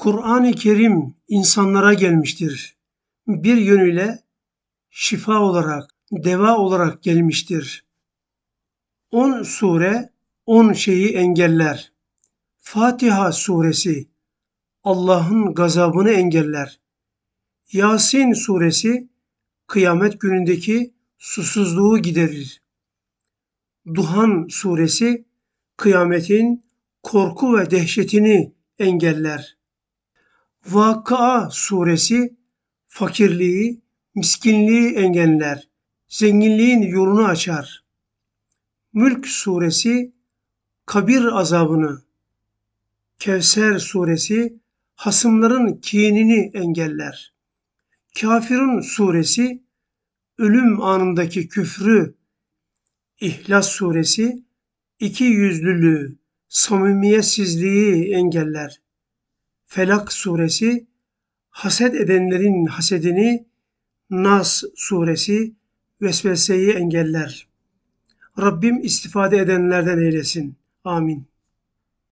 Kur'an-ı Kerim insanlara gelmiştir. Bir yönüyle şifa olarak, deva olarak gelmiştir. 10 sure 10 şeyi engeller. Fatiha suresi Allah'ın gazabını engeller. Yasin suresi kıyamet günündeki susuzluğu giderir. Duhan suresi kıyametin korku ve dehşetini engeller. Vakıa suresi fakirliği, miskinliği engeller, zenginliğin yolunu açar. Mülk suresi kabir azabını, Kevser suresi hasımların kinini engeller. Kafirun suresi ölüm anındaki küfrü, İhlas suresi iki yüzlülüğü, samimiyetsizliği engeller. Felak suresi haset edenlerin hasedini, Nas suresi vesveseyi engeller. Rabbim istifade edenlerden eylesin. Amin.